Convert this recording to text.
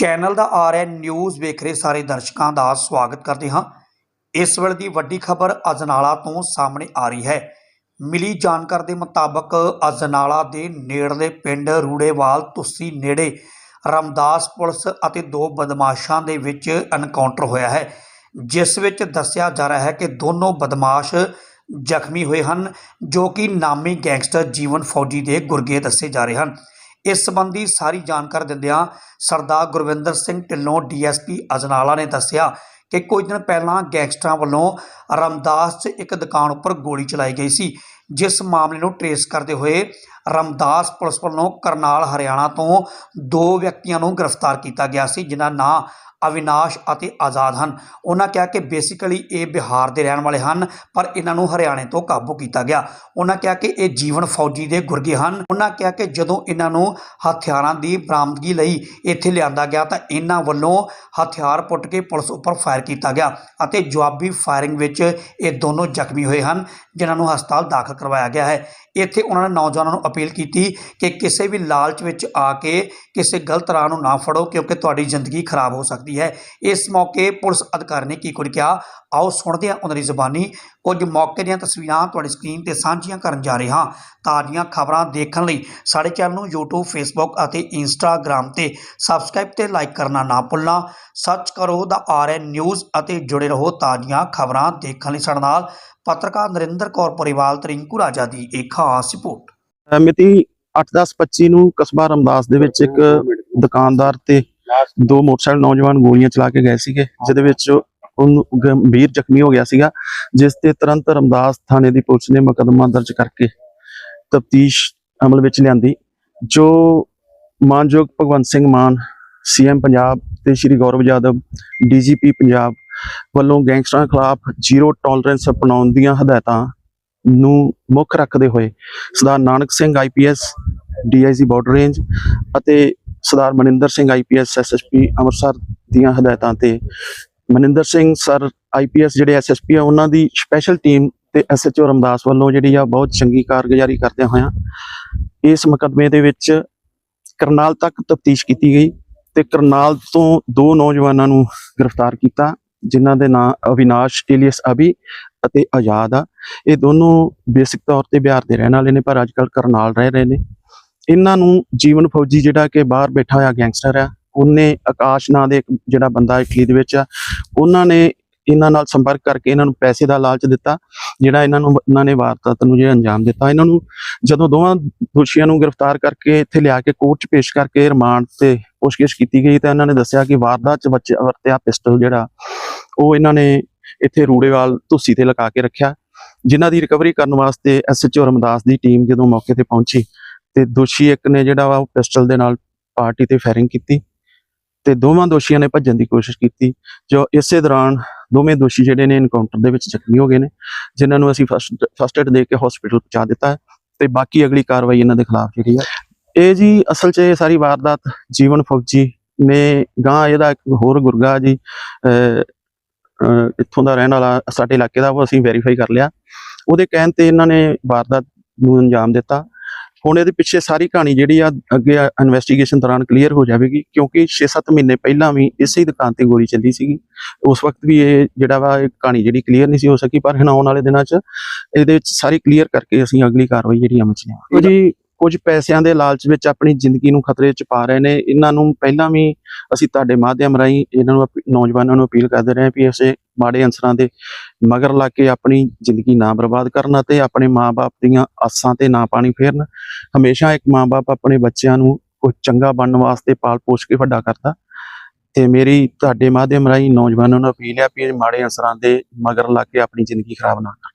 Channel ਦਾ ਆ ਰਿਹਾ news ਵੇਖ ਰਹੇ ਸਾਰੇ ਦਰਸ਼ਕਾਂ ਦਾ ਸਵਾਗਤ ਕਰਦੇ ਹਾਂ। ਇਸ ਵੇਲੇ ਦੀ ਵੱਡੀ ਖਬਰ ਅਜਨਾਲਾ ਤੋਂ ਸਾਹਮਣੇ ਆ ਰਹੀ ਹੈ। ਮਿਲੀ ਜਾਣਕਾਰੀ ਦੇ ਮੁਤਾਬਕ ਅਜਨਾਲਾ ਦੇ ਨੇੜਲੇ ਪਿੰਡ ਰੂੜੇਵਾਲ, ਤੁਸੀ ਨੇੜੇ ਰਮਦਾਸ ਪੁਲਿਸ ਅਤੇ ਦੋ ਬਦਮਾਸ਼ਾਂ ਦੇ ਵਿੱਚ ਐਨਕਾਊਂਟਰ ਹੋਇਆ ਹੈ, ਜਿਸ ਵਿੱਚ ਦੱਸਿਆ ਜਾ ਰਿਹਾ ਹੈ ਕਿ ਦੋਨੋਂ ਬਦਮਾਸ਼ ਜ਼ਖਮੀ ਹੋਏ ਹਨ, ਜੋ ਕਿ ਨਾਮੀ ਗੈਂਗਸਟਰ ਜੀਵਨ ਫੌਜੀ ਦੇ ਗੁਰਗੇ ਦੱਸੇ ਜਾ ਰਹੇ ਹਨ। ਇਸ ਸੰਬੰਧੀ ਸਾਰੀ ਜਾਣਕਾਰੀ ਦਿੰਦਿਆਂ ਸਰਦਾਰ ਗੁਰਵਿੰਦਰ ਸਿੰਘ ਢਿੱਲੋਂ ਡੀਐਸਪੀ ਅਜਨਾਲਾ ਨੇ ਦੱਸਿਆ ਕਿ ਕੁਝ ਦਿਨ ਪਹਿਲਾਂ ਗੈਂਗਸਟਰਾਂ ਵੱਲੋਂ ਰਮਦਾਸ 'ਚ ਇੱਕ ਦੁਕਾਨ ਉੱਪਰ ਗੋਲੀ ਚਲਾਈ ਗਈ ਸੀ, ਜਿਸ ਮਾਮਲੇ ਨੂੰ ਟਰੇਸ ਕਰਦੇ ਹੋਏ ਰਮਦਾਸ ਪੁਲਿਸ ਵੱਲੋਂ ਕਰਨਾਲ ਹਰਿਆਣਾ ਤੋਂ ਦੋ ਵਿਅਕਤੀਆਂ ਨੂੰ ਗ੍ਰਿਫਤਾਰ ਕੀਤਾ ਗਿਆ ਸੀ, ਜਿਨ੍ਹਾਂ ਨਾਂ ਅਵਿਨਾਸ਼ ਅਤੇ ਆਜ਼ਾਦ ਹਨ। ਉਹਨਾਂ ਕਿਹਾ ਕਿ ਬੇਸਿਕਲੀ ਇਹ ਬਿਹਾਰ ਦੇ ਰਹਿਣ ਵਾਲੇ ਹਨ, ਪਰ ਇਹਨਾਂ ਨੂੰ ਹਰਿਆਣੇ ਤੋਂ ਕਾਬੂ ਕੀਤਾ ਗਿਆ। ਉਹਨਾਂ ਕਿਹਾ ਕਿ ਇਹ ਜੀਵਨ ਫੌਜੀ ਦੇ ਗੁਰਗੇ ਹਨ। ਉਹਨਾਂ ਕਿਹਾ ਕਿ ਜਦੋਂ ਇਹਨਾਂ ਨੂੰ ਹਥਿਆਰਾਂ ਦੀ ਬਰਾਮਦਗੀ ਲਈ ਇੱਥੇ ਲਿਆਂਦਾ ਗਿਆ ਤਾਂ ਇਹਨਾਂ ਵੱਲੋਂ ਹਥਿਆਰ ਪੁੱਟ ਕੇ ਪੁਲਿਸ ਉੱਪਰ ਫਾਇਰ ਕੀਤਾ ਗਿਆ ਅਤੇ ਜਵਾਬੀ ਫਾਇਰਿੰਗ ਵਿੱਚ ਇਹ ਦੋਨੋਂ ਜ਼ਖਮੀ ਹੋਏ ਹਨ, ਜਿਨ੍ਹਾਂ ਨੂੰ ਹਸਪਤਾਲ ਦਾਖਲ ਕਰਵਾਇਆ ਗਿਆ ਹੈ। ਇੱਥੇ ਉਹਨਾਂ ਨੇ ਨੌਜਵਾਨਾਂ ਨੂੰ ਅਪੀਲ ਕੀਤੀ ਕਿ ਕਿਸੇ ਵੀ ਲਾਲਚ ਵਿੱਚ ਆ ਕੇ ਕਿਸੇ ਗਲਤ ਰਾਹ ਨੂੰ ਨਾ ਫੜੋ, ਕਿਉਂਕਿ ਤੁਹਾਡੀ ਜ਼ਿੰਦਗੀ ਖਰਾਬ ਹੋ ਸਕਦੀ ਹੈ। ਇਸ ਮੌਕੇ ਪੁਲਿਸ ਅਧਿਕਾਰੀ ਨੇ ਕੀ ਕੁਝ ਕਿਹਾ? ਆਓ ਸੁਣਦੇ ਹਾਂ ਉਹਨਾਂ ਦੀ ਜ਼ੁਬਾਨੀ। ਕੁਝ ਮੌਕੇ ਦੀਆਂ ਤਸਵੀਰਾਂ ਤੁਹਾਡੀ ਸਕਰੀਨ ਤੇ ਸਾਂਝੀਆਂ ਕਰਨ ਜਾ ਰਹੇ ਹਾਂ। ਤਾਜ਼ੀਆਂ ਖਬਰਾਂ ਦੇਖਣ ਲਈ ਸਾਡੇ ਚੈਨਲ ਨੂੰ YouTube Facebook ਅਤੇ Instagram ਤੇ ਸਬਸਕ੍ਰਾਈਬ ਤੇ ਲਾਈਕ ਕਰਨਾ ਨਾ ਭੁੱਲਣਾ। ਸਰਚ ਕਰੋ ਦਾ ਆਰਐਨ ਨਿਊਜ਼ ਅਤੇ ਜੁੜੇ ਰਹੋ ਤਾਜ਼ੀਆਂ ਖਬਰਾਂ ਦੇਖਣ ਲਈ ਸਾਡੇ ਨਾਲ ਪੱਤਰਕਾਰ ਨਰਿੰਦਰ ਕੌਰ ਪਰਿਵਾਲ ਤਰਿੰਕੂ ਰਾਜਾ ਦੀ ਇੱਕ ਖਾਸ ਰਿਪੋਰਟ। ਅ, ਮਿਤੀ 8/10/25 ਨੂੰ ਕਸਬਾ ਰਮਦਾਸ ਦੇ ਵਿੱਚ ਇੱਕ ਦੁਕਾਨਦਾਰ ਤੇ ਦੋ ਮੋਟਰਸਾਈਕਲ ਨੌਜਵਾਨ ਗੋਲੀਆਂ ਚਲਾ ਕੇ ਗਏ ਸੀਗੇ, ਜਿਹਦੇ ਵਿੱਚ ਉਹਨੂੰ ਗੰਭੀਰ ਜ਼ਖਮੀ ਹੋ ਗਿਆ ਸੀਗਾ, ਜਿਸ ਤੇ ਤੁਰੰਤ ਰਮਦਾਸ ਥਾਣੇ ਦੀ ਪੁਲਿਸ ਨੇ ਮੁਕੱਦਮਾ ਦਰਜ ਕਰਕੇ ਤਫਤੀਸ਼ ਅਮਲ ਵਿੱਚ ਲਿਆਂਦੀ, ਜੋ ਮਾਨਯੋਗ ਭਗਵੰਤ ਸਿੰਘ ਮਾਨ, ਸੀਐਮ ਪੰਜਾਬ ਤੇ ਸ਼੍ਰੀ ਗੌਰਵ ਯਾਦਵ, ਡੀਜੀਪੀ ਪੰਜਾਬ ਵੱਲੋਂ ਗੈਂਗਸਟਰਾਂ ਖਿਲਾਫ ਜ਼ੀਰੋ ਟੋਲਰੈਂਸ ਅਪਣਾਉਣ ਦੀਆਂ ਹਦਾਇਤਾਂ ਨੂੰ ਮੁੱਖ ਰੱਖਦੇ ਹੋਏ, Sardar Nanak Singh IPS DIG border range ਅਤੇ ਸਰਦਾਰ ਮਨਿੰਦਰ ਸਿੰਘ ਆਈਪੀਐਸ ਐਸਐਸਪੀ ਅੰਮ੍ਰਿਤਸਰ ਦੀਆਂ ਹਦਾਇਤਾਂ ਤੇ। ਮਨਿੰਦਰ ਸਿੰਘ, ਸਰ ਆਈਪੀਐਸ ਜਿਹੜੇ ਐਸਐਸਪੀ ਆ, ਉਹਨਾਂ ਦੀ ਸਪੈਸ਼ਲ ਟੀਮ ਤੇ ਐਸਐਚਓ ਰਮਦਾਸ ਵੱਲੋਂ ਜਿਹੜੀ ਆ ਬਹੁਤ ਚੰਗੀ ਕਾਰਗੁਜ਼ਾਰੀ ਕਰਦਿਆਂ ਹੋਇਆ ਇਸ ਮੁਕੱਦਮੇ ਦੇ ਵਿੱਚ ਕਰਨਾਲ ਤੱਕ ਤਫਤੀਸ਼ ਕੀਤੀ ਗਈ ਤੇ ਕਰਨਾਲ ਤੋਂ ਦੋ ਨੌਜਵਾਨਾਂ ਨੂੰ ਗ੍ਰਿਫਤਾਰ ਕੀਤਾ, ਜਿਨ੍ਹਾਂ ਦੇ ਨਾਂ ਅਵਿਨਾਸ਼, ਏਲੀਅਸ ਅਭੀ ਅਤੇ ਆਜ਼ਾਦ ਆ। ਇਹ ਦੋਨੋਂ ਬੇਸਿਕ ਤੌਰ ਤੇ ਬਿਹਾਰ ਦੇ ਰਹਿਣ ਵਾਲੇ ਨੇ, ਪਰ ਅੱਜਕੱਲ ਕਰਨਾਲ ਰਹਿ ਰਹੇ ਨੇ। ਇਹਨਾਂ ਨੂੰ ਜੀਵਨ ਫੌਜੀ ਜਿਹੜਾ ਕਿ ਬਾਹਰ ਬੈਠਾ ਹੋਇਆ ਗੈਂਗਸਟਰ ਆ, ਉਹਨੇ ਆਕਾਸ਼ ਨਾਂ ਦੇ ਇੱਕ ਜਿਹੜਾ ਬੰਦਾ ਇਟਲੀ ਦੇ ਵਿੱਚ ਆ, ਉਹਨਾਂ ਨੇ ਇਹਨਾਂ ਨਾਲ ਸੰਪਰਕ ਕਰਕੇ ਇਹਨਾਂ ਨੂੰ ਪੈਸੇ ਦਾ ਲਾਲਚ ਦਿੱਤਾ, ਜਿਹੜਾ ਇਹਨਾਂ ਨੂੰ ਇਹਨਾਂ ਨੇ ਵਾਰਦਾਤ ਨੂੰ ਜਿਹੜਾ ਅੰਜਾਮ ਦਿੱਤਾ। ਇਹਨਾਂ ਨੂੰ ਜਦੋਂ ਦੋਵਾਂ ਦੋਸ਼ੀਆਂ ਨੂੰ ਗ੍ਰਿਫਤਾਰ ਕਰਕੇ ਇੱਥੇ ਲਿਆ ਕੇ ਕੋਰਟ 'ਚ ਪੇਸ਼ ਕਰਕੇ ਰਿਮਾਂਡ ਤੇ ਪੁੱਛਗਿੱਛ ਕੀਤੀ ਗਈ ਤਾਂ ਇਹਨਾਂ ਨੇ ਦੱਸਿਆ ਕਿ ਵਾਰਦਾਤ 'ਚ ਬੱਚੇ, ਵਰਤਿਆ ਪਿਸਟਲ ਜਿਹੜਾ, ਉਹ ਇਹਨਾਂ ਨੇ ਇੱਥੇ ਰੂੜੇਵਾਲ ਧੁੱਸੀ ਤੇ ਲਗਾ ਕੇ ਰੱਖਿਆ, ਜਿਨ੍ਹਾਂ ਦੀ ਰਿਕਵਰੀ ਕਰਨ ਵਾਸਤੇ ਐਸਐਚਓ ਰਮਦਾਸ ਦੀ ਟੀਮ ਜਦੋਂ ਮੌਕੇ ਤੇ ਪਹੁੰਚੀ ਤੇ ਦੋਸ਼ੀ ਇੱਕ ਨੇ ਜਿਹੜਾ ਵਾ ਉਹ ਪਿਸਟਲ ਦੇ ਨਾਲ ਪਾਰਟੀ ਤੇ ਫਾਇਰਿੰਗ ਕੀਤੀ ਤੇ ਦੋਵਾਂ ਦੋਸ਼ੀਆਂ ਨੇ ਭੱਜਣ ਦੀ ਕੋਸ਼ਿਸ਼ ਕੀਤੀ, ਜੋ ਇਸੇ ਦੌਰਾਨ ਦੋਵੇਂ ਦੋਸ਼ੀ ਜਿਹੜੇ ਨੇ ਇਨਕਾਊਂਟਰ ਦੇ ਵਿੱਚ ਜ਼ਖਮੀ ਹੋ ਗਏ ਨੇ, ਜਿਨ੍ਹਾਂ ਨੂੰ ਅਸੀਂ ਫਸਟ ਫਸਟ ਏਡ ਦੇ ਕੇ ਹਸਪੀਟਲ ਪਹੁੰਚਾ ਦਿੱਤਾ ਹੈ ਤੇ ਬਾਕੀ ਅਗਲੀ ਕਾਰਵਾਈ ਇਹਨਾਂ ਦੇ ਖਿਲਾਫ ਜਿਹੜੀ ਹੈ। ਇਹ ਜੀ ਅਸਲ 'ਚ ਇਹ ਸਾਰੀ ਵਾਰਦਾਤ ਜੀਵਨ ਫੌਜੀ ਨੇ ਗਾਂ ਇਹਦਾ ਇੱਕ ਹੋਰ ਗੁਰਗਾ ਜੀ ਇੱਥੋਂ ਦਾ ਰਹਿਣ ਵਾਲਾ ਸਾਡੇ ਇਲਾਕੇ ਦਾ, ਉਹ ਅਸੀਂ ਵੈਰੀਫਾਈ ਕਰ ਲਿਆ। ਉਹਦੇ ਕਹਿਣ ਤੇ ਇਹਨਾਂ ਨੇ ਵਾਰਦਾਤ ਨੂੰ ਅੰਜਾਮ ਦਿੱਤਾ। ਹੁਣ ਇਹਦੇ ਪਿੱਛੇ ਸਾਰੀ ਕਹਾਣੀ ਜਿਹੜੀ ਆ, ਅੱਗੇ ਇਨਵੈਸਟੀਗੇਸ਼ਨ ਦੌਰਾਨ ਕਲੀਅਰ ਹੋ ਜਾਵੇਗੀ, ਕਿਉਂਕਿ 6-7 ਮਹੀਨੇ ਪਹਿਲਾਂ ਵੀ ਇਸੇ ਦੁਕਾਨ ਤੇ ਗੋਲੀ ਚੱਲੀ ਸੀਗੀ। ਉਸ ਵਕਤ ਵੀ ਇਹ ਜਿਹੜਾ ਵਾ ਕਹਾਣੀ ਜਿਹੜੀ ਕਲੀਅਰ ਨਹੀਂ ਸੀ ਹੋ ਸਕੀ, ਪਰ ਹੁਣ ਆਉਣ ਵਾਲੇ ਦਿਨਾਂ 'ਚ ਇਹਦੇ ਵਿੱਚ ਸਾਰੀ ਕਲੀਅਰ ਕਰਕੇ ਅਸੀਂ ਅਗਲੀ ਕਾਰਵਾਈ ਜਿਹੜੀ ਅਮਲ 'ਚ ਲਿਆਵਾਂਗੇ। ਜੀ, ਕੁਝ ਪੈਸਿਆਂ ਦੇ ਲਾਲਚ ਵਿੱਚ ਆਪਣੀ ਜ਼ਿੰਦਗੀ ਨੂੰ ਖਤਰੇ 'ਚ ਪਾ ਰਹੇ ਨੇ। ਇਹਨਾਂ ਨੂੰ ਪਹਿਲਾਂ ਵੀ ਅਸੀਂ ਤੁਹਾਡੇ ਮਾਧਿਅਮ ਰਾਹੀਂ ਇਹਨਾਂ ਨੂੰ ਨੌਜਵਾਨਾਂ ਨੂੰ ਅਪੀਲ ਕਰਦੇ ਰਹੇ ਹਾਂ ਵੀ ਐਸੇ ਮਾੜੇ ਅਨਸਰਾਂ ਦੇ ਮਗਰ ਲੱਗ ਕੇ ਆਪਣੀ ਜ਼ਿੰਦਗੀ ਨਾ ਬਰਬਾਦ ਕਰਨ ਅਤੇ ਆਪਣੇ ਮਾਪੇ ਦੀਆਂ ਆਸਾਂ ਤੇ ਨਾ ਪਾਣੀ ਫੇਰਨ। ਹਮੇਸ਼ਾ ਇੱਕ ਮਾਪੇ ਆਪਣੇ ਬੱਚਿਆਂ ਨੂੰ ਕੁਝ ਚੰਗਾ ਬਣਨ ਵਾਸਤੇ ਪਾਲ ਪੋਸ਼ ਕੇ ਵੱਡਾ ਕਰਦਾ। ਤੇ ਮੇਰੀ, ਤੁਹਾਡੇ ਮਾਧਿਅਮ ਰਾਹੀਂ ਨੌਜਵਾਨਾਂ ਨੂੰ ਅਪੀਲ ਹੈ ਵੀ ਇਹ ਮਾੜੇ ਅਨਸਰਾਂ ਦੇ ਮਗਰ ਲੱਗ ਕੇ ਆਪਣੀ ਜ਼ਿੰਦਗੀ ਖਰਾਬ ਨਾ ਕਰਨ।